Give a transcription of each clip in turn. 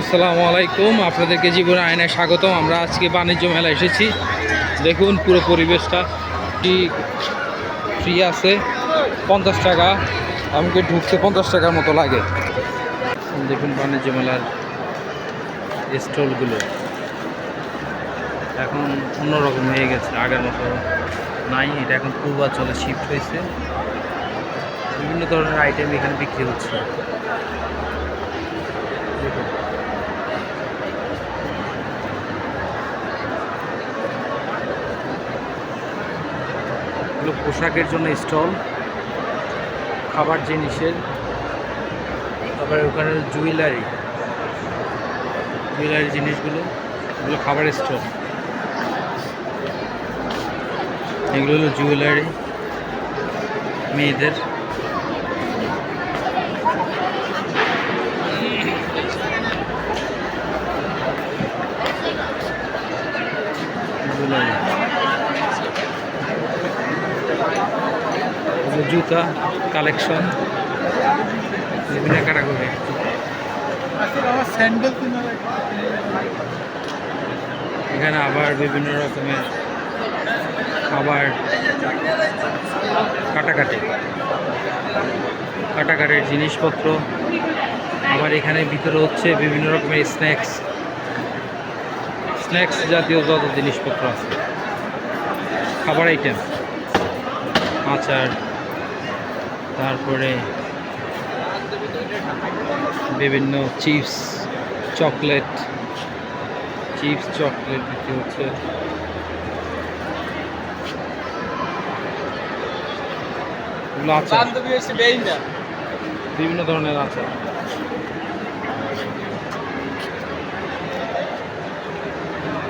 আসসালামু আলাইকুম, আপনাদেরকে জীবনে আয়নায় স্বাগতম। আমরা আজকে বাণিজ্য মেলা এসেছি। দেখুন পুরো পরিবেশটা। ফ্রি আছে? পঞ্চাশ টাকা। আমাকে ঢুকতে পঞ্চাশ টাকার মতো লাগে? দেখুন বাণিজ্য মেলার স্টলগুলো। এখন অন্যরকম হয়ে গেছে, আগের মতো নাই। এটা এখন পূর্বাঞ্চলে শিফট হয়েছে। বিভিন্ন ধরনের আইটেম এখানে বিক্রি হচ্ছে। দেখুন। পোশাকের জন্য স্টল, খাবার জিনিসের তারপরে ওখানে জুয়েলারি জুয়েলারি জিনিসগুলো, এগুলো খাবারের স্টল। এগুলো হলো জুয়েলারি, মেয়েদের। জুতা কালেকশন বিভিন্ন ক্যাটাগরি এখানে আবার বিভিন্ন রকমের খাবার কাটাকাটি। কাটাকাটির জিনিসপত্র। আবার এখানে ভিতরে হচ্ছে বিভিন্ন রকমের স্ন্যাক্স স্ন্যাক্স জাতীয় যত জিনিসপত্র আছে। খাবার আইটেম আচার তারপরে বিভিন্ন চিপস চকলেট চিপস চকলেট বিক্রি হচ্ছে। বিভিন্ন ধরনের আচার।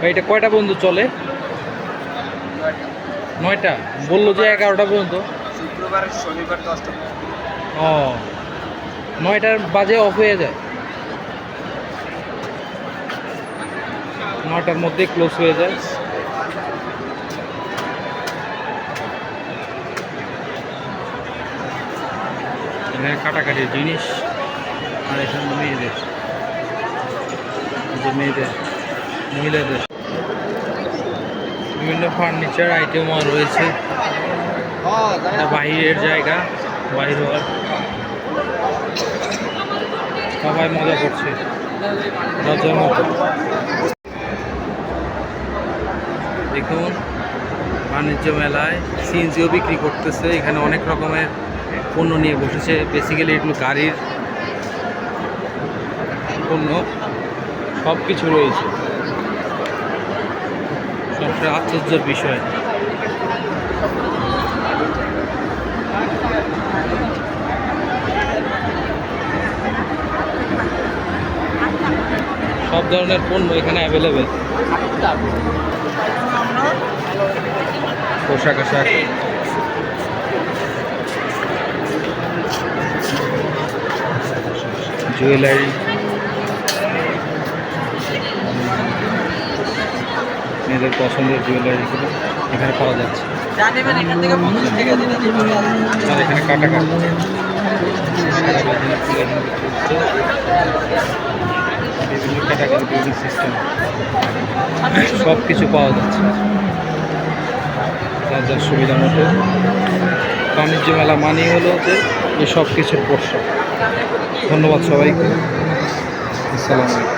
ভাই, এটা কয়টা পর্যন্ত চলে? নয়টা। বলল যে এগারোটা পর্যন্ত। শুক্রবার শনিবার দশটা ও, নয়টার বাজে অফ হয়ে যায়। নয়টার মধ্যে ক্লোজ হয়ে যায়। এখানে কাটাকাটির জিনিস আর এখানে মেয়েদের। মেয়েদের, মহিলাদের। বিভিন্ন ফার্নিচার আইটেমও রয়েছে। বাহিরের জায়গা বাইরে হওয়ার। সবাই মজা করছে। দেখুন, বাণিজ্য মেলায় সিএনজিও বিক্রি করতেছে। এখানে অনেক রকমের পণ্য নিয়ে বসেছে। বেসিক্যালি এগুলো গাড়ির পণ্য। সব কিছু রয়েছে। সবচেয়ে আশ্চর্যের বিষয়। সব ধরনের পণ্য এখানে অ্যাভেলেবেল পোশাক আশাক। জুয়েলারি। মেয়েদের পছন্দের জুয়েলারিগুলো এখানে পাওয়া যাচ্ছে। জানিবেন এখান থেকে পঞ্চাশ বিভিন্ন ক্যাটাগরি বিল্ডিং সিস্টেম সব কিছু পাওয়া যাচ্ছে। যার যার সুবিধা মতো। বাণিজ্য মেলা মানেই হলো যে এই সব কিছুর পোষা ধন্যবাদ সবাইকে। আসসালামু আলাইকুম।